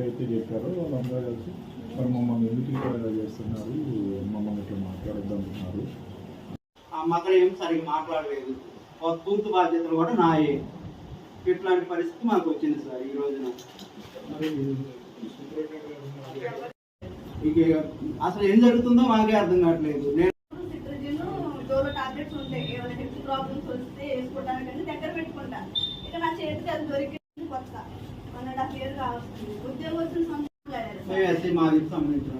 ఎవరైతే అయితే చెప్పారో వాళ్ళందరూ కలిసి మరి మమ్మల్ని ఎందుకు ఇట్లా చేస్తున్నారు? మమ్మల్ని ఇట్లా మాట్లాడొద్దంటున్నారు ఆ మదర్ ఏం సరిగ్గా మాట్లాడలేదు. ఒక పూర్తి బాధ్యతలు కూడా నాయే. ఇట్లాంటి పరిస్థితి మాకు వచ్చింది సార్ ఈ రోజున. ఇక అసలు ఏం జరుగుతుందో మాకే అర్థం కావట్లేదు. నేను టాబ్లెట్స్ ఉంటాయి. ఏమైనా హెల్త్ ప్రాబ్లమ్స్ వస్తే వేసుకోవడానికి దగ్గర పెట్టుకుంటా ఇక నా చేతికి అది దొరికింది మేము ఎస్సీ మాదికి సంబంధించిన.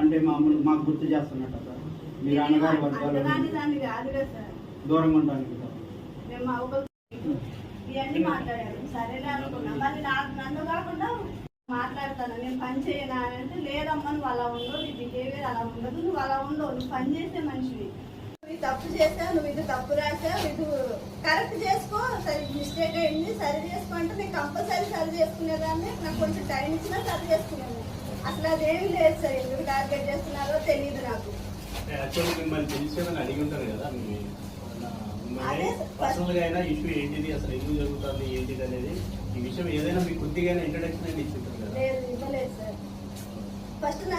అంటే మామూలు మాకు గుర్తు చేస్తున్నట్టు సార్. మీరు అన్నగారు వర్గాలు దూరంగా ఉండడానికి మాట్లాడతాను. నేను పని చేయనా అని అంటే లేదమ్మా నువ్వు అలా ఉండవు. నీ బిహేవియర్ అలా ఉండదు. నువ్వు అలా ఉండవు. నువ్వు పని చేసే మనిషివి. నువ్వు తప్పు చేసావు. నువ్వు ఇది తప్పు రాసావు. ఇది కరెక్ట్ చేసుకో. సరి మిస్టేక్ అయింది. సరి చేసుకో అంటే నేను కంపల్సరీ సరి చేసుకునేదాన్ని. నాకు కొంచెం టైం ఇచ్చినా సరి చేసుకునేది అసలు అదేమీ లేదు సార్ ఎందుకు టార్గెట్ చేస్తున్నారో తెలియదు నాకు. ఫస్ట్ నా